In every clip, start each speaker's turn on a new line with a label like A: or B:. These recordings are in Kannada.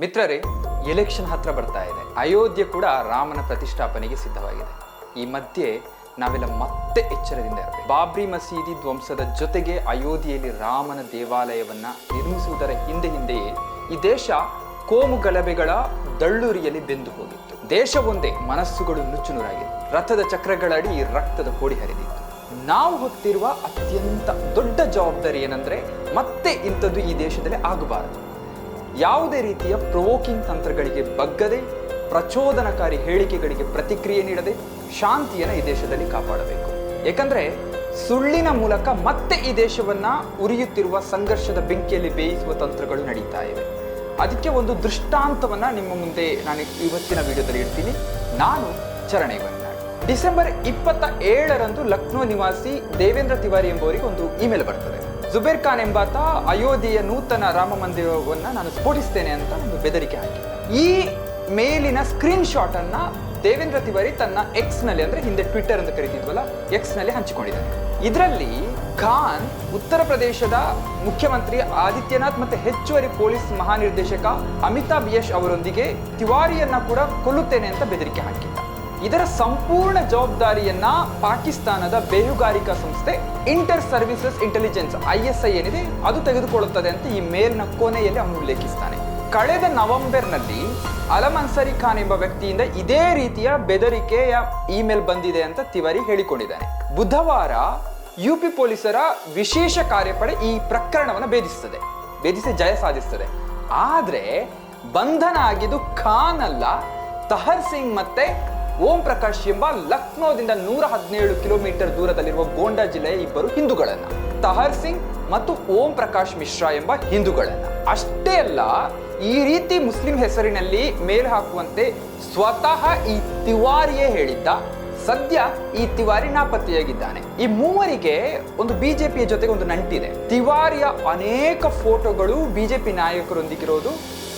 A: ಮಿತ್ರರೇ ಎಲೆಕ್ಷನ್ ಹತ್ರ ಬರ್ತಾ ಇದೆ. ಅಯೋಧ್ಯೆ ಕೂಡ ರಾಮನ ಪ್ರತಿಷ್ಠಾಪನೆಗೆ ಸಿದ್ಧವಾಗಿದೆ. ಈ ಮಧ್ಯೆ ನಾವೆಲ್ಲ ಮತ್ತೆ ಎಚ್ಚರದಿಂದ ಇರಬೇಕು. ಬಾಬ್ರಿ ಮಸೀದಿ ಧ್ವಂಸದ ಜೊತೆಗೆ ಅಯೋಧ್ಯೆಯಲ್ಲಿ ರಾಮನ ದೇವಾಲಯವನ್ನ ನಿರ್ಮಿಸುವುದರ ಹಿಂದೆ ಹಿಂದೆಯೇ ಈ ದೇಶ ಕೋಮು ಗಲಭೆಗಳ ದಳ್ಳುರಿಯಲ್ಲಿ ಬೆಂದು ಹೋಗಿತ್ತು. ದೇಶ ಒಂದೇ, ಮನಸ್ಸುಗಳು ನುಚ್ಚುನೂರಾಗಿತ್ತು ರಥದ ಚಕ್ರಗಳಡಿ ರಕ್ತದ ಕೋಡಿ ಹರಿದಿತ್ತು. ನಾವು ಹೊತ್ತಿರುವ ಅತ್ಯಂತ ದೊಡ್ಡ ಜವಾಬ್ದಾರಿ ಏನಂದ್ರೆ ಮತ್ತೆ ಇಂಥದ್ದು ಈ ದೇಶದಲ್ಲಿ ಆಗಬಾರದು. ಯಾವುದೇ ರೀತಿಯ ಪ್ರೊವೋಕಿಂಗ್ ತಂತ್ರಗಳಿಗೆ ಬಗ್ಗದೆ, ಪ್ರಚೋದನಕಾರಿ ಹೇಳಿಕೆಗಳಿಗೆ ಪ್ರತಿಕ್ರಿಯೆ ನೀಡದೆ ಶಾಂತಿಯನ್ನು ಈ ದೇಶದಲ್ಲಿ ಕಾಪಾಡಬೇಕು. ಏಕೆಂದರೆ ಸುಳ್ಳಿನ ಮೂಲಕ ಮತ್ತೆ ಈ ದೇಶವನ್ನು ಉರಿಯುತ್ತಿರುವ ಸಂಘರ್ಷದ ಬೆಂಕಿಯಲ್ಲಿ ಬೇಯಿಸುವ ತಂತ್ರಗಳು ನಡೀತಾ ಇವೆ. ಅದಕ್ಕೆ ಒಂದು ದೃಷ್ಟಾಂತವನ್ನು ನಿಮ್ಮ ಮುಂದೆ ನಾನು ಇವತ್ತಿನ ವಿಡಿಯೋದಲ್ಲಿ ಇಡ್ತೀನಿ. ನಾನು ಚರಣೆ ಡಿಸೆಂಬರ್ ಇಪ್ಪತ್ತ ಏಳರಂದು ಲಕ್ನೋ ನಿವಾಸಿ ದೇವೇಂದ್ರ ತಿವಾರಿ ಎಂಬುವರಿಗೆ ಒಂದು ಇಮೇಲ್ ಬರ್ತದೆ. ಜುಬೇರ್ ಖಾನ್ ಎಂಬಾತ ಅಯೋಧ್ಯೆಯ ನೂತನ ರಾಮ ಮಂದಿರವನ್ನು ನಾನು ಸ್ಫೋಟಿಸ್ತೇನೆ ಅಂತ ಒಂದು ಬೆದರಿಕೆ ಹಾಕಿ. ಈ ಮೇಲಿನ ಸ್ಕ್ರೀನ್ ಶಾಟ್ ಅನ್ನ ದೇವೇಂದ್ರ ತಿವಾರಿ ತನ್ನ ಎಕ್ಸ್ನಲ್ಲಿ ಅಂದ್ರೆ ಹಿಂದೆ ಟ್ವಿಟರ್ ಅಂತ ಕರಿತಿದ್ವಲ್ಲ ಎಕ್ಸ್ನಲ್ಲಿ ಹಂಚಿಕೊಂಡಿದ್ದಾರೆ ಇದರಲ್ಲಿ ಖಾನ್ ಉತ್ತರ ಪ್ರದೇಶದ ಮುಖ್ಯಮಂತ್ರಿ ಆದಿತ್ಯನಾಥ್ ಮತ್ತೆ ಹೆಚ್ಚುವರಿ ಪೊಲೀಸ್ ಮಹಾನಿರ್ದೇಶಕ ಅಮಿತಾಬ್ ಯಶ್ ಅವರೊಂದಿಗೆ ತಿವಾರಿಯನ್ನ ಕೂಡ ಕೊಲ್ಲುತ್ತೇನೆ ಅಂತ ಬೆದರಿಕೆ ಹಾಕಿದ್ದ. ಇದರ ಸಂಪೂರ್ಣ ಜವಾಬ್ದಾರಿಯನ್ನ ಪಾಕಿಸ್ತಾನದ ಬೇಹುಗಾರಿಕಾ ಸಂಸ್ಥೆ inter services intelligence I S I ಏನಿದೆ, ಅದು ತೆಗೆದುಕೊಳ್ಳುತ್ತದೆ ಅಂತ ಈ ಮೇಲ್ನ ಕೊನೆಯಲ್ಲಿ ಅವನು ಉಲ್ಲೇಖಿಸ್ತಾನೆ. ಕಳೆದ ನವೆಂಬರ್ನಲ್ಲಿ ಅಲಂ ಅನ್ಸರಿ ಖಾನ್ ಎಂಬ ವ್ಯಕ್ತಿಯಿಂದ ಇದೇ ರೀತಿಯ ಬೆದರಿಕೆಯ ಇಮೇಲ್ ಬಂದಿದೆ ಅಂತ ತಿವಾರಿ ಹೇಳಿಕೊಂಡಿದ್ದಾನೆ. ಬುಧವಾರ ಯುಪಿ ಪೊಲೀಸರ ವಿಶೇಷ ಕಾರ್ಯಪಡೆ ಈ ಪ್ರಕರಣವನ್ನು ಭೇದಿಸ್ತದೆ ಭೇದಿಸಿ ಜಯ ಸಾಧಿಸುತ್ತದೆ. ಆದ್ರೆ ಬಂಧನ ಆಗಿದ್ದು ಖಾನ್ ಅಲ್ಲ, ತಹರ್ ಸಿಂಗ್ ಮತ್ತೆ ಓಂ ಪ್ರಕಾಶ್ ಎಂಬ ಲಕ್ನೋದಿಂದ ನೂರ ಹದಿನೇಳು ಕಿಲೋಮೀಟರ್ ದೂರದಲ್ಲಿರುವ ಗೋಂಡಾ ಜಿಲ್ಲೆಯ ಇಬ್ಬರು ಹಿಂದೂಗಳನ್ನ. ತಹರ್ ಸಿಂಗ್ ಮತ್ತು ಓಂ ಪ್ರಕಾಶ್ ಮಿಶ್ರಾ ಎಂಬ ಹಿಂದೂಗಳನ್ನ. ಅಷ್ಟೇ ಅಲ್ಲ, ಈ ರೀತಿ ಮುಸ್ಲಿಂ ಹೆಸರಿನಲ್ಲಿ ಮೇಲ್ ಹಾಕುವಂತೆ ಸ್ವತಃ ಈ ತಿವಾರಿಯೇ ಹೇಳಿದ್ದ. ಸದ್ಯ ಈ ತಿವಾರಿ ನಾಪತ್ತೆಯಾಗಿದ್ದಾನೆ. ಈ ಮೂವರಿಗೆ ಒಂದು ಬಿಜೆಪಿಯ ಜೊತೆಗೆ ಒಂದು ನಂಟಿದೆ. ತಿವಾರಿಯ ಅನೇಕ ಫೋಟೋಗಳು ಬಿಜೆಪಿ ನಾಯಕರೊಂದಿಗಿರೋದು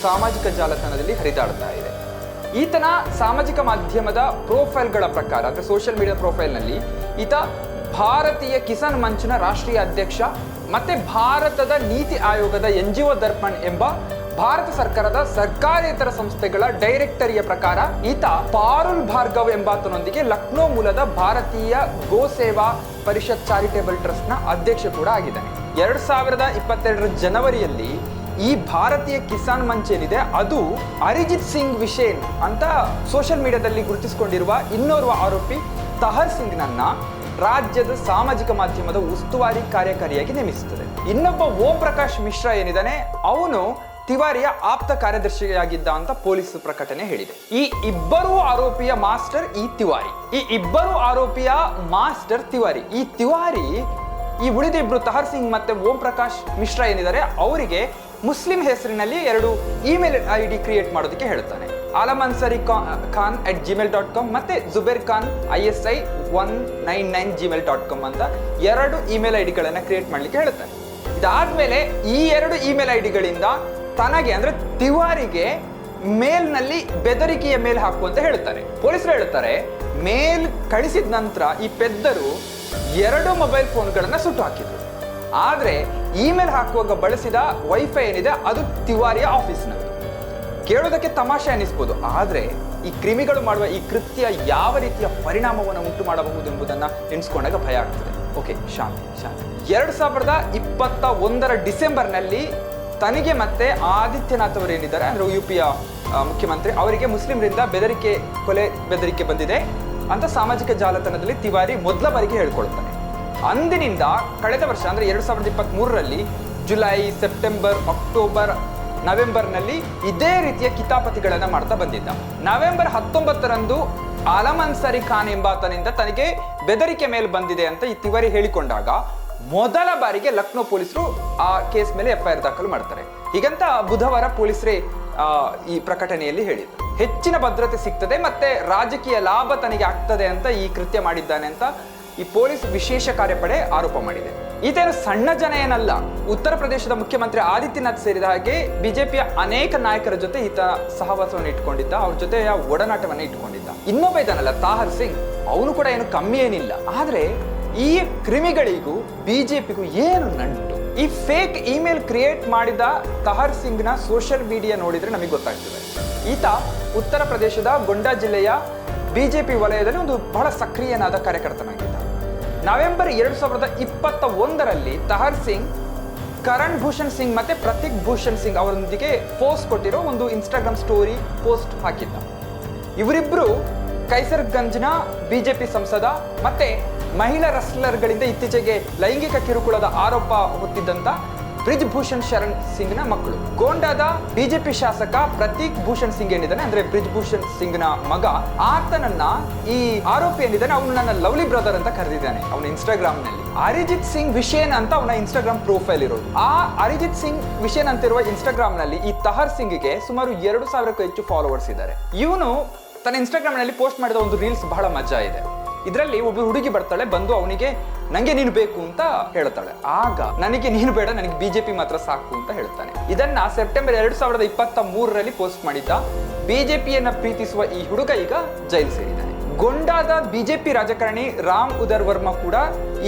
A: ಸಾಮಾಜಿಕ ಜಾಲತಾಣದಲ್ಲಿ ಹರಿದಾಡ್ತಾ ಇದೆ. ಈತನ ಸಾಮಾಜಿಕ ಮಾಧ್ಯಮದ ಪ್ರೊಫೈಲ್ಗಳ ಪ್ರಕಾರ, ಅಂದರೆ ಸೋಷಿಯಲ್ ಮೀಡಿಯಾ ಪ್ರೊಫೈಲ್ನಲ್ಲಿ, ಈತ ಭಾರತೀಯ ಕಿಸಾನ್ ಮಂಚ್ನ ರಾಷ್ಟ್ರೀಯ ಅಧ್ಯಕ್ಷ ಮತ್ತು ಭಾರತದ ನೀತಿ ಆಯೋಗದ ಎನ್ ಜಿ ಒ ದರ್ಪಣ್ ಎಂಬ ಭಾರತ ಸರ್ಕಾರದ ಸರ್ಕಾರೇತರ ಸಂಸ್ಥೆಗಳ ಡೈರೆಕ್ಟರಿಯ ಪ್ರಕಾರ ಈತ ಪಾರುಲ್ ಭಾರ್ಗವ್ ಎಂಬಾತನೊಂದಿಗೆ ಲಕ್ನೋ ಮೂಲದ ಭಾರತೀಯ ಗೋ ಸೇವಾ ಪರಿಷತ್ ಚಾರಿಟೇಬಲ್ ಟ್ರಸ್ಟ್ನ ಅಧ್ಯಕ್ಷ ಕೂಡ ಆಗಿದ್ದಾನೆ. ಎರಡು ಸಾವಿರದ ಇಪ್ಪತ್ತೆರಡರ ಜನವರಿಯಲ್ಲಿ ಈ ಭಾರತೀಯ ಕಿಸಾನ್ ಮಂಚ್ ಏನಿದೆ, ಅದು ಅರಿಜಿತ್ ಸಿಂಗ್ ವಿಷೇನ್ ಅಂತ ಸೋಷಿಯಲ್ ಮೀಡಿಯಾದಲ್ಲಿ ಗುರುತಿಸಿಕೊಂಡಿರುವ ಇನ್ನೋರ್ವ ಆರೋಪಿ ತಹರ್ ಸಿಂಗ್ನನ್ನ ರಾಜ್ಯದ ಸಾಮಾಜಿಕ ಮಾಧ್ಯಮದ ಉಸ್ತುವಾರಿ ಕಾರ್ಯಕಾರಿಯಾಗಿ ನೇಮಿಸುತ್ತದೆ. ಇನ್ನೊಬ್ಬ ಓಂ ಪ್ರಕಾಶ್ ಮಿಶ್ರಾ ಏನಿದ್ದಾನೆ ಅವನು ತಿವಾರಿಯ ಆಪ್ತ ಕಾರ್ಯದರ್ಶಿಯಾಗಿದ್ದ ಅಂತ ಪೊಲೀಸ್ ಪ್ರಕಟಣೆ ಹೇಳಿದೆ. ಈ ಇಬ್ಬರು ಆರೋಪಿಯ ಮಾಸ್ಟರ್ ಈ ತಿವಾರಿ. ಈ ಇಬ್ಬರು ಆರೋಪಿಯ ಮಾಸ್ಟರ್ ತಿವಾರಿ. ಈ ತಿವಾರಿ ಈ ಉಳಿದಿಬ್ರು ತಹರ್ ಸಿಂಗ್ ಮತ್ತೆ ಓಂ ಪ್ರಕಾಶ್ ಮಿಶ್ರಾ ಏನಿದ್ದಾರೆ ಅವರಿಗೆ ಮುಸ್ಲಿಂ ಹೆಸರಿನಲ್ಲಿ ಎರಡು ಇಮೇಲ್ ಐ ಡಿ ಕ್ರಿಯೇಟ್ ಮಾಡೋದಕ್ಕೆ ಹೇಳ್ತಾನೆ Alam Ansari Khan at Gmail dot com ಮತ್ತೆ Zubair Khan I S I one nine nine Gmail dot com ಅಂತ ಎರಡು ಇಮೇಲ್ ಐ ಡಿಗಳನ್ನು ಕ್ರಿಯೇಟ್ ಮಾಡಲಿಕ್ಕೆ ಹೇಳ್ತಾನೆ ಇದಾದ್ಮೇಲೆ ಈ ಎರಡು ಇಮೇಲ್ ಐ ಡಿಗಳಿಂದ ತನಗೆ ಅಂದ್ರೆ ತಿವಾರಿಗೆ ಮೇಲ್ನಲ್ಲಿ ಬೆದರಿಕೆಯ ಮೇಲ್ ಹಾಕು ಅಂತ ಹೇಳ್ತಾರೆ ಪೊಲೀಸರು ಹೇಳ್ತಾರೆ ಮೇಲ್ ಕಳಿಸಿದ ನಂತರ ಈ ಪೆದ್ದರು ಎರಡು ಮೊಬೈಲ್ ಫೋನ್ಗಳನ್ನ ಸುಟ್ಟು ಹಾಕಿದ್ರು. ಆದ್ರೆ ಇಮೇಲ್ ಹಾಕುವಾಗ ಬಳಸಿದ ವೈಫೈ ಏನಿದೆ, ಅದು ತಿವಾರಿಯ ಆಫೀಸ್ನದು ಕೇಳೋದಕ್ಕೆ ತಮಾಷೆ ಅನ್ನಿಸ್ಬೋದು, ಆದರೆ ಈ ಕ್ರಿಮಿಗಳು ಮಾಡುವ ಈ ಕೃತ್ಯ ಯಾವ ರೀತಿಯ ಪರಿಣಾಮವನ್ನು ಉಂಟು ಮಾಡಬಹುದು ಎಂಬುದನ್ನು ಎಣಿಸ್ಕೊಂಡಾಗ ಭಯ ಆಗ್ತದೆ. ಓಕೆ ಶಾಂತಿ ಶಾಂತಿ. ಎರಡು ಸಾವಿರದ ಇಪ್ಪತ್ತ ಒಂದರ ಡಿಸೆಂಬರ್ನಲ್ಲಿ ತನಗೆ ಮತ್ತೆ ಆದಿತ್ಯನಾಥ್ ಅವರು ಏನಿದ್ದಾರೆ, ಅಂದರೆ ಯು ಪಿಯ ಮುಖ್ಯಮಂತ್ರಿ, ಅವರಿಗೆ ಮುಸ್ಲಿಮರಿಂದ ಬೆದರಿಕೆ, ಕೊಲೆ ಬೆದರಿಕೆ ಬಂದಿದೆ ಅಂತ ಸಾಮಾಜಿಕ ಜಾಲತಾಣದಲ್ಲಿ ತಿವಾರಿ ಮೊದಲ ಬಾರಿಗೆ ಹೇಳ್ಕೊಳ್ತಾನೆ ಅಂದಿನಿಂದ ಕಳೆದ ವರ್ಷ, ಅಂದರೆ ಎರಡು ಸಾವಿರದ ಇಪ್ಪತ್ತ್ ಮೂರರಲ್ಲಿ ಜುಲೈ, ಸೆಪ್ಟೆಂಬರ್, ಅಕ್ಟೋಬರ್, ನವೆಂಬರ್ನಲ್ಲಿ ಇದೇ ರೀತಿಯ ಕಿತಾಪತಿಗಳನ್ನು ಮಾಡ್ತಾ ಬಂದಿದ್ದ. ನವೆಂಬರ್ ಹತ್ತೊಂಬತ್ತರಂದು ಆಲಮ್ ಅನ್ಸರಿ ಖಾನ್ ಎಂಬಾತನಿಂದ ತನಗೆ ಬೆದರಿಕೆ ಮೇಲೆ ಬಂದಿದೆ ಅಂತ ಈ ತಿವರಿ ಹೇಳಿಕೊಂಡಾಗ ಮೊದಲ ಬಾರಿಗೆ ಲಕ್ನೋ ಪೊಲೀಸರು ಆ ಕೇಸ್ ಮೇಲೆ ಎಫ್ಐಆರ್ ದಾಖಲು ಮಾಡ್ತಾರೆ. ಹೀಗಂತ ಬುಧವಾರ ಪೊಲೀಸರೇ ಈ ಪ್ರಕಟಣೆಯಲ್ಲಿ ಹೇಳಿದ್ರು ಹೆಚ್ಚಿನ ಭದ್ರತೆ ಸಿಗ್ತದೆ ಮತ್ತೆ ರಾಜಕೀಯ ಲಾಭ ತನಗೆ ಆಗ್ತದೆ ಅಂತ ಈ ಕೃತ್ಯ ಮಾಡಿದ್ದಾನೆ ಅಂತ ಈ ಪೊಲೀಸ್ ವಿಶೇಷ ಕಾರ್ಯಪಡೆ ಆರೋಪ ಮಾಡಿದೆ. ಈತೇನು ಸಣ್ಣ ಜನ ಏನಲ್ಲ ಉತ್ತರ ಪ್ರದೇಶದ ಮುಖ್ಯಮಂತ್ರಿ ಆದಿತ್ಯನಾಥ್ ಸೇರಿದ ಹಾಗೆ ಬಿಜೆಪಿಯ ಅನೇಕ ನಾಯಕರ ಜೊತೆ ಈತ ಸಹವಾಸವನ್ನು ಇಟ್ಕೊಂಡಿದ್ದ ಅವ್ರ ಜೊತೆ ಒಡನಾಟವನ್ನು ಇಟ್ಕೊಂಡಿದ್ದ ಇನ್ನೊಬ್ಬ ಇದ್ದಾನಲ್ಲ, ತಾಹರ್ ಸಿಂಗ್. ಅವನು ಕೂಡ ಏನು ಕಮ್ಮಿ ಏನಿಲ್ಲ. ಆದ್ರೆ ಈ ಕ್ರಿಮಿಗಳಿಗೂ ಬಿಜೆಪಿಗೂ ಏನು ನಂಟು? ಈ ಫೇಕ್ ಇಮೇಲ್ ಕ್ರಿಯೇಟ್ ಮಾಡಿದ ತಹರ್ ಸಿಂಗ್ನ ಸೋಷಿಯಲ್ ಮೀಡಿಯಾ ನೋಡಿದ್ರೆ ನಮಗೆ ಗೊತ್ತಾಗ್ತದೆ. ಈತ ಉತ್ತರ ಪ್ರದೇಶದ ಗೊಂಡಾ ಜಿಲ್ಲೆಯ ಬಿಜೆಪಿ ವಲಯದಲ್ಲಿ ಒಂದು ಬಹಳ ಸಕ್ರಿಯನಾದ ಕಾರ್ಯಕರ್ತನಾಗಿದ್ದ. ನವೆಂಬರ್ ಎರಡು ಸಾವಿರದ ಇಪ್ಪತ್ತ ಒಂದರಲ್ಲಿ ತಹರ್ ಸಿಂಗ್, ಕರಣ್ ಭೂಷಣ್ ಸಿಂಗ್ ಮತ್ತೆ ಪ್ರತೀಕ್ ಭೂಷಣ್ ಸಿಂಗ್ ಅವರೊಂದಿಗೆ ಪೋಸ್ಟ್ ಕೊಟ್ಟಿರೋ ಒಂದು ಇನ್ಸ್ಟಾಗ್ರಾಮ್ ಸ್ಟೋರಿ ಪೋಸ್ಟ್ ಹಾಕಿದ್ದ. ಇವರಿಬ್ರು ಕೈಸರ್ಗಂಜ್ನ ಬಿಜೆಪಿ ಸಂಸದ ಮತ್ತೆ ಮಹಿಳಾ ರಸ್ಲರ್ಗಳಿಂದ ಇತ್ತೀಚೆಗೆ ಲೈಂಗಿಕ ಕಿರುಕುಳದ ಆರೋಪ ಹೊತ್ತಿದ್ದಂತ ಬ್ರಿಜ್ ಭೂಷಣ್ ಶರಣ್ ಸಿಂಗ್ನ ಮಕ್ಕಳು. ಗೋಂಡಾದ ಬಿಜೆಪಿ ಶಾಸಕ ಪ್ರತೀಕ್ ಭೂಷಣ್ ಸಿಂಗ್ ಏನಿದ್ದಾನೆ ಅಂದ್ರೆ ಬ್ರಿಜ್ ಭೂಷಣ್ ಸಿಂಗ್ನ ಮಗ. ಆತನನ್ನ ಈ ಆರೋಪಿ ಏನಿದ್ದಾನೆ ಅವನು ನನ್ನ ಲವ್ಲಿ ಬ್ರದರ್ ಅಂತ ಕರೆದಿದ್ದಾನೆ ಅವನ ಇನ್ಸ್ಟಾಗ್ರಾಮ್ನಲ್ಲಿ ಅರಿಜಿತ್ ಸಿಂಗ್ ವಿಷೇನ್ ಅಂತ ಅವನ ಇನ್ಸ್ಟಾಗ್ರಾಮ್ ಪ್ರೊಫೈಲ್ ಇರೋದು. ಆ ಅರಿಜಿತ್ ಸಿಂಗ್ ವಿಷೇನ್ ಅಂತಿರುವ ಇನ್ಸ್ಟಾಗ್ರಾಮ್ನಲ್ಲಿ ಈ ತಹರ್ ಸಿಂಗ್ಗೆ ಸುಮಾರು ಎರಡು ಸಾವಿರಕ್ಕೂ ಹೆಚ್ಚು ಫಾಲೋವರ್ಸ್ ಇದ್ದಾರೆ. ಇವನು ತನ್ನ ಇನ್ಸ್ಟಾಗ್ರಾಮ್ನಲ್ಲಿ ಪೋಸ್ಟ್ ಮಾಡಿದ ಒಂದು ರೀಲ್ಸ್ ಬಹಳ ಮಜಾ ಇದೆ. ಇದರಲ್ಲಿ ಒಬ್ಬ ಹುಡುಗಿ ಬರ್ತಾಳೆ, ಬಂದು ಅವನಿಗೆ ನಂಗೆ ನೀನು ಬೇಕು ಅಂತ ಹೇಳ್ತಾಳೆ ಆಗ ನನಗೆ ನೀನು ಬೇಡ, ನನಗೆ ಬಿಜೆಪಿ ಮಾತ್ರ ಸಾಕು ಅಂತ ಹೇಳ್ತಾನೆ ಇದನ್ನ ಸೆಪ್ಟೆಂಬರ್ ಎರಡ್ ಸಾವಿರದ ಇಪ್ಪತ್ತ ಮೂರರಲ್ಲಿ ಪೋಸ್ಟ್ ಮಾಡಿದ್ದ ಬಿಜೆಪಿಯನ್ನ ಪ್ರೀತಿಸುವ ಈ ಹುಡುಗ ಈಗ ಜೈಲು ಸೇರಿದ್ದಾನೆ. ಗೊಂಡಾದ ಬಿಜೆಪಿ ರಾಜಕಾರಣಿ ರಾಮ್ ಉದರ್ ವರ್ಮಾ ಕೂಡ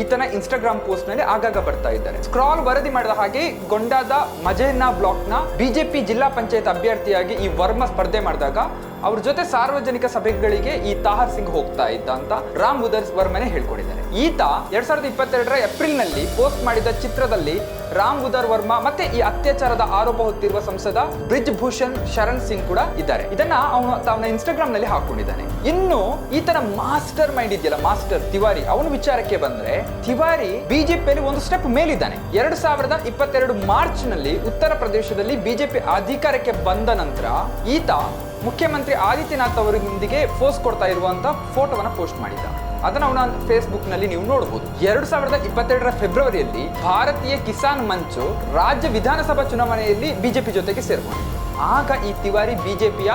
A: ಈತನ ಇನ್ಸ್ಟಾಗ್ರಾಮ್ ಪೋಸ್ಟ್ನಲ್ಲಿ ಆಗಾಗ ಬರ್ತಾ ಇದ್ದಾರೆ. ಸ್ಕ್ರಾಲ್ ವರದಿ ಮಾಡಿದ ಹಾಗೆ ಗೊಂಡಾದ ಮಜೇನಾ ಬ್ಲಾಕ್ನ ಬಿಜೆಪಿ ಜಿಲ್ಲಾ ಪಂಚಾಯತ್ ಅಭ್ಯರ್ಥಿಯಾಗಿ ಈ ವರ್ಮ ಸ್ಪರ್ಧೆ ಮಾಡಿದಾಗ ಅವ್ರ ಜೊತೆ ಸಾರ್ವಜನಿಕ ಸಭೆಗಳಿಗೆ ಈ ತಾಹರ್ ಸಿಂಗ್ ಹೋಗ್ತಾ ಇದ್ದ ಅಂತ ರಾಮ್ ಉದರ್ ವರ್ಮನೆ ಹೇಳ್ಕೊಂಡಿದ್ದಾರೆ. ಈತ ಎರಡ್ ಸಾವಿರದ ಇಪ್ಪತ್ತೆರಡರ ಏಪ್ರಿಲ್ನಲ್ಲಿ ಪೋಸ್ಟ್ ಮಾಡಿದ ಚಿತ್ರದಲ್ಲಿ ರಾಮ್ ಉದರ್ ವರ್ಮಾ ಮತ್ತೆ ಈ ಅತ್ಯಾಚಾರದ ಆರೋಪ ಹೊತ್ತಿರುವ ಸಂಸದ ಬ್ರಿಜ್ ಭೂಷಣ್ ಶರಣ್ ಸಿಂಗ್ ಕೂಡ ಇದ್ದಾರೆ. ಇದನ್ನ ಅವನು ತನ್ನ ಇನ್ಸ್ಟಾಗ್ರಾಮ್ನಲ್ಲಿ ಹಾಕೊಂಡಿದ್ದಾನೆ. ಇನ್ನು ಈತನ ಮಾಸ್ಟರ್ ಮೈಂಡ್ ಇದೆಯಲ್ಲ ಮಾಸ್ಟರ್ ತಿವಾರಿ, ಅವನ ವಿಚಾರಕ್ಕೆ ಬಂದ್ರೆ ತಿವಾರಿ ಬಿಜೆಪಿಯಲ್ಲಿ ಒಂದು ಸ್ಟೆಪ್ ಮೇಲಿದ್ದಾನೆ. ಎರಡು ಸಾವಿರದ ಇಪ್ಪತ್ತೆರಡು ಮಾರ್ಚ್ನಲ್ಲಿ ಉತ್ತರ ಪ್ರದೇಶದಲ್ಲಿ ಬಿಜೆಪಿ ಅಧಿಕಾರಕ್ಕೆ ಬಂದ ನಂತರ ಈತ ಮುಖ್ಯಮಂತ್ರಿ ಆದಿತ್ಯನಾಥ್ ಅವರೊಂದಿಗೆ ಫೋಸ್ ಕೊಡ್ತಾ ಇರುವಂತ ಫೋಟೋವನ್ನ ಪೋಸ್ಟ್ ಮಾಡಿದ್ದ. ಅದನ್ನ ಅವನ ಫೇಸ್ಬುಕ್ನಲ್ಲಿ ನೀವು ನೋಡಬಹುದು ಎರಡು ಸಾವಿರದ ಇಪ್ಪತ್ತೆರಡರ ಫೆಬ್ರವರಿಯಲ್ಲಿ ಭಾರತೀಯ ಕಿಸಾನ್ ಮಂಚು ರಾಜ್ಯ ವಿಧಾನಸಭಾ ಚುನಾವಣೆಯಲ್ಲಿ ಬಿಜೆಪಿ ಜೊತೆಗೆ ಸೇರ್ಕೊಂಡಿದೆ ಆಗ ಈ ತಿವಾರಿ ಬಿಜೆಪಿಯ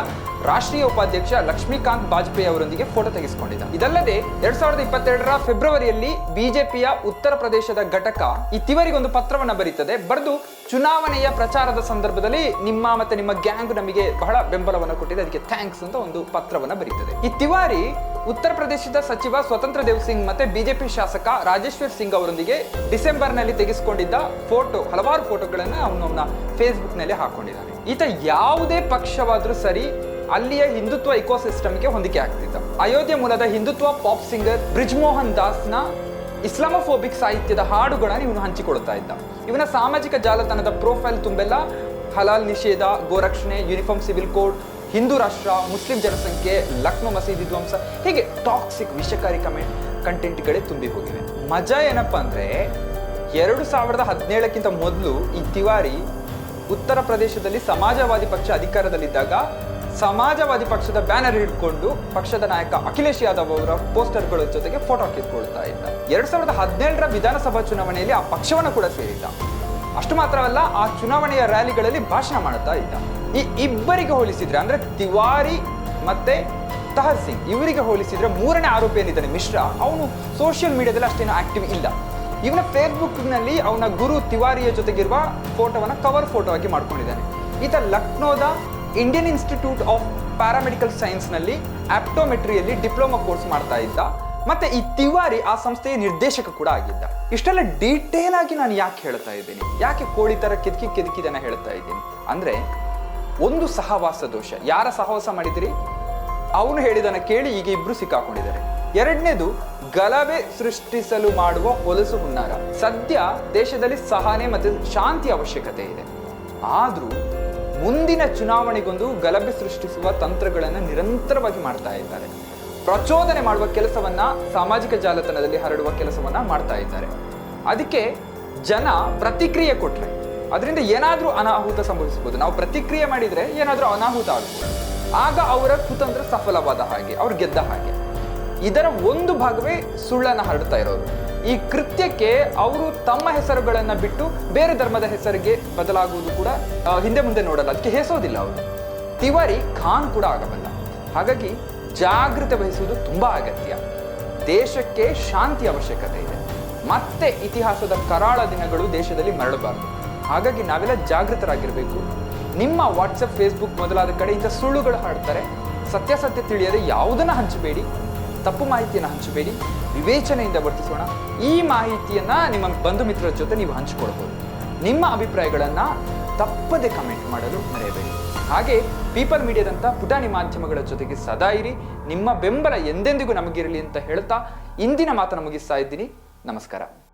A: ರಾಷ್ಟ್ರೀಯ ಉಪಾಧ್ಯಕ್ಷ ಲಕ್ಷ್ಮೀಕಾಂತ್ ಬಾಜಪೇಯಿ ಅವರೊಂದಿಗೆ ಫೋಟೋ ತೆಗೆಸಿಕೊಂಡಿದ್ದ. ಇದಲ್ಲದೆ ಎರಡ್ ಸಾವಿರದ ಇಪ್ಪತ್ತೆರಡರ ಫೆಬ್ರವರಿಯಲ್ಲಿ ಬಿಜೆಪಿಯ ಉತ್ತರ ಪ್ರದೇಶದ ಘಟಕ ಈ ತಿವರಿಗೊಂದು ಪತ್ರವನ್ನ ಬರೀತದೆ. ಬರೆದು ಚುನಾವಣೆಯ ಪ್ರಚಾರದ ಸಂದರ್ಭದಲ್ಲಿ ನಿಮ್ಮ ಮತ್ತೆ ನಿಮ್ಮ ಗ್ಯಾಂಗ್ ನಮಗೆ ಬಹಳ ಬೆಂಬಲವನ್ನು ಕೊಟ್ಟಿದೆ. ಅದಕ್ಕೆ ಥ್ಯಾಂಕ್ಸ್ ಅಂತ ಒಂದು ಪತ್ರವನ್ನು ಬರೀತದೆ. ಈ ತಿವಾರಿ ಉತ್ತರ ಪ್ರದೇಶದ ಸಚಿವ ಸ್ವತಂತ್ರ ದೇವ್ ಸಿಂಗ್ ಮತ್ತೆ ಬಿಜೆಪಿ ಶಾಸಕ ರಾಜೇಶ್ವರ್ ಸಿಂಗ್ ಅವರೊಂದಿಗೆ ಡಿಸೆಂಬರ್ನಲ್ಲಿ ತೆಗೆಸಿಕೊಂಡಿದ್ದ ಫೋಟೋ ಹಲವಾರು ಫೋಟೋಗಳನ್ನು ಅವನು ಅವನ ಫೇಸ್ಬುಕ್ನಲ್ಲಿ ಹಾಕೊಂಡಿದ್ದಾನೆ. ಈತ ಯಾವುದೇ ಪಕ್ಷವಾದರೂ ಸರಿ ಅಲ್ಲಿಯ ಹಿಂದುತ್ವ ಇಕೋಸಿಸ್ಟಮ್ಗೆ ಹೊಂದಿಕೆ ಆಗ್ತಿದ್ದ ಅಯೋಧ್ಯೆ ಮೂಲದ ಹಿಂದುತ್ವ ಪಾಪ್ ಸಿಂಗರ್ ಬ್ರಿಜ್ಮೋಹನ್ ದಾಸ್ನ ಇಸ್ಲಾಮೋಫೋಬಿಕ್ ಸಾಹಿತ್ಯದ ಹಾಡುಗಳನ್ನು ಇವನು ಹಂಚಿಕೊಳ್ತಾ ಇದ್ದ. ಇವನ ಸಾಮಾಜಿಕ ಜಾಲತಾಣದ ಪ್ರೊಫೈಲ್ ತುಂಬೆಲ್ಲ ಹಲಾಲ್ ನಿಷೇಧ, ಗೋರಕ್ಷಣೆ, ಯೂನಿಫಾರ್ಮ್ ಸಿವಿಲ್ ಕೋಡ್, ಹಿಂದೂ ರಾಷ್ಟ್ರ, ಮುಸ್ಲಿಂ ಜನಸಂಖ್ಯೆ, ಲಕ್ನೋ ಮಸೀದಿ ಧ್ವಂಸ, ಹೀಗೆ ಟಾಕ್ಸಿಕ್ ವಿಷಕಾರಿ ಕಮೆಂಟ್, ಕಂಟೆಂಟ್ಗಳೇ ತುಂಬಿ ಹೋಗಿವೆ. ಮಜಾ ಏನಪ್ಪಾ ಅಂದರೆ ಎರಡು ಸಾವಿರದ ಹದಿನೇಳಕ್ಕಿಂತ ಮೊದಲು ಈ ತಿವಾರಿ ಉತ್ತರ ಪ್ರದೇಶದಲ್ಲಿ ಸಮಾಜವಾದಿ ಪಕ್ಷ ಅಧಿಕಾರದಲ್ಲಿದ್ದಾಗ ಸಮಾಜವಾದಿ ಪಕ್ಷದ ಬ್ಯಾನರ್ ಹಿಡ್ಕೊಂಡು ಪಕ್ಷದ ನಾಯಕ ಅಖಿಲೇಶ್ ಯಾದವ್ ಅವರ ಪೋಸ್ಟರ್ಗಳ ಜೊತೆಗೆ ಫೋಟೋ ಕಿತ್ಕೊಳ್ತಾ ಇದ್ದ. ಎರಡ್ ಸಾವಿರದ ಹದಿನೇಳರ ವಿಧಾನಸಭಾ ಚುನಾವಣೆಯಲ್ಲಿ ಆ ಪಕ್ಷವನ್ನು ಕೂಡ ಸೇರಿದ್ದ. ಅಷ್ಟು ಮಾತ್ರವಲ್ಲ, ಆ ಚುನಾವಣೆಯ ರ್ಯಾಲಿಗಳಲ್ಲಿ ಭಾಷಣ ಮಾಡುತ್ತಾ ಇದ್ದ. ಈ ಇಬ್ಬರಿಗೆ ಹೋಲಿಸಿದ್ರೆ ಅಂದ್ರೆ ತಿವಾರಿ ಮತ್ತೆ ತಹರ್ ಸಿಂಗ್ ಇವರಿಗೆ ಹೋಲಿಸಿದ್ರೆ ಮೂರನೇ ಆರೋಪಿ ಏನಿದ್ದಾನೆ ಮಿಶ್ರಾ, ಅವನು ಸೋಷಿಯಲ್ ಮೀಡಿಯಾದಲ್ಲಿ ಅಷ್ಟೇನು ಆಕ್ಟಿವ್ ಇಲ್ಲ. ಇವನ ಫೇಸ್ಬುಕ್ನಲ್ಲಿ ಅವನ ಗುರು ತಿವಾರಿಯ ಜೊತೆಗಿರುವ ಫೋಟೋವನ್ನ ಕವರ್ ಫೋಟೋ ಆಗಿ ಮಾಡ್ಕೊಂಡಿದ್ದಾನೆ. ಈತ ಲಕ್ನೋದ ಇಂಡಿಯನ್ ಇನ್ಸ್ಟಿಟ್ಯೂಟ್ ಆಫ್ ಪ್ಯಾರಾಮೆಡಿಕಲ್ ಸೈನ್ಸ್ನಲ್ಲಿ ಆಪ್ಟೋಮೆಟ್ರಿಯಲ್ಲಿ ಡಿಪ್ಲೊಮಾ ಕೋರ್ಸ್ ಮಾಡ್ತಾ ಇದ್ದ. ಮತ್ತೆ ಈ ತಿವಾರಿ ಆ ಸಂಸ್ಥೆಯ ನಿರ್ದೇಶಕ ಕೂಡ ಆಗಿದ್ದ. ಇಷ್ಟೆಲ್ಲ ಡೀಟೇಲ್ ಆಗಿ ನಾನು ಯಾಕೆ ಹೇಳ್ತಾ ಇದ್ದೀನಿ? ಯಾಕೆ ಕೋಳಿ ತರ ಕೆದಕಿ ಕಿದಕಿದನ್ನು ಹೇಳ್ತಾ ಇದ್ದೀನಿ? ಅಂದ್ರೆ ಒಂದು ಸಹವಾಸ ದೋಷ. ಯಾರ ಸಹವಾಸ ಮಾಡಿದಿರಿ? ಅವನು ಹೇಳಿದನ ಕೇಳಿ ಈಗ ಇಬ್ರು ಸಿಕ್ಕಾಕೊಂಡಿದ್ದಾರೆ. ಎರಡನೇದು, ಗಲಭೆ ಸೃಷ್ಟಿಸಲು ಮಾಡುವ ಹೊಲಸು ಹುನ್ನಾರ. ಸದ್ಯ ದೇಶದಲ್ಲಿ ಸಹನೆ ಮತ್ತು ಶಾಂತಿ ಅವಶ್ಯಕತೆ ಇದೆ. ಆದ್ರೂ ಮುಂದಿನ ಚುನಾವಣೆಗೊಂದು ಗಲಭೆ ಸೃಷ್ಟಿಸುವ ತಂತ್ರಗಳನ್ನು ನಿರಂತರವಾಗಿ ಮಾಡ್ತಾ ಇದ್ದಾರೆ. ಪ್ರಚೋದನೆ ಮಾಡುವ ಕೆಲಸವನ್ನ ಸಾಮಾಜಿಕ ಜಾಲತಾಣದಲ್ಲಿ ಹರಡುವ ಕೆಲಸವನ್ನ ಮಾಡ್ತಾ ಇದ್ದಾರೆ. ಅದಕ್ಕೆ ಜನ ಪ್ರತಿಕ್ರಿಯೆ ಕೊಟ್ರೆ, ಅದರಿಂದ ಏನಾದರೂ ಅನಾಹುತ ಸಂಭವಿಸಬಹುದು. ನಾವು ಪ್ರತಿಕ್ರಿಯೆ ಮಾಡಿದ್ರೆ ಏನಾದರೂ ಅನಾಹುತ ಆಗಬಹುದು ಆಗ ಅವರ ಕುತಂತ್ರ ಸಫಲವಾದ ಹಾಗೆ, ಅವ್ರು ಗೆದ್ದ ಹಾಗೆ. ಇದರ ಒಂದು ಭಾಗವೇ ಸುಳ್ಳನ್ನು ಹರಡ್ತಾ ಇರೋದು. ಈ ಕೃತ್ಯಕ್ಕೆ ಅವರು ತಮ್ಮ ಹೆಸರುಗಳನ್ನ ಬಿಟ್ಟು ಬೇರೆ ಧರ್ಮದ ಹೆಸರಿಗೆ ಬದಲಾಗುವುದು ಕೂಡ ಹಿಂದೆ ಮುಂದೆ ನೋಡಲ್ಲ. ಅದಕ್ಕೆ ಹೆಸೋದಿಲ್ಲ ಅವರು. ತಿವಾರಿ ಖಾನ್ ಕೂಡ ಆಗಬಲ್ಲ. ಹಾಗಾಗಿ ಜಾಗೃತೆ ವಹಿಸುವುದು ತುಂಬಾ ಅಗತ್ಯ. ದೇಶಕ್ಕೆ ಶಾಂತಿ ಅವಶ್ಯಕತೆ ಇದೆ. ಮತ್ತೆ ಇತಿಹಾಸದ ಕರಾಳ ದಿನಗಳು ದೇಶದಲ್ಲಿ ಮರಳಬಾರದು. ಹಾಗಾಗಿ ನಾವೆಲ್ಲ ಜಾಗೃತರಾಗಿರಬೇಕು. ನಿಮ್ಮ ವಾಟ್ಸಪ್ ಫೇಸ್ಬುಕ್ ಮೊದಲಾದ ಕಡೆ ಇಂಥ ಸುಳ್ಳುಗಳು ಹಾಡ್ತಾರೆ. ಸತ್ಯಾಸತ್ಯ ತಿಳಿಯದೆ ಯಾವುದನ್ನ ಹಂಚಬೇಡಿ. ತಪ್ಪು ಮಾಹಿತಿಯನ್ನು ಹಂಚಬೇಡಿ. ವಿವೇಚನೆಯಿಂದ ವರ್ತಿಸೋಣ. ಈ ಮಾಹಿತಿಯನ್ನು ನಿಮ್ಮ ಬಂಧು ಮಿತ್ರರ ಜೊತೆ ನೀವು ಹಂಚಿಕೊಳ್ಬೋದು. ನಿಮ್ಮ ಅಭಿಪ್ರಾಯಗಳನ್ನು ತಪ್ಪದೆ ಕಮೆಂಟ್ ಮಾಡಲು ಮರೆಯಬೇಡಿ. ಹಾಗೆ ಪೀಪಲ್ ಮೀಡಿಯಾದಂಥ ಪುಟಾಣಿ ಮಾಧ್ಯಮಗಳ ಜೊತೆಗೆ ಸದಾ ಇರಿ. ನಿಮ್ಮ ಬೆಂಬಲ ಎಂದೆಂದಿಗೂ ನಮಗಿರಲಿ ಅಂತ ಹೇಳ್ತಾ ಇಂದಿನ ಮಾತನ್ನು ಮುಗಿಸ್ತಾ ಇದ್ದೀನಿ. ನಮಸ್ಕಾರ.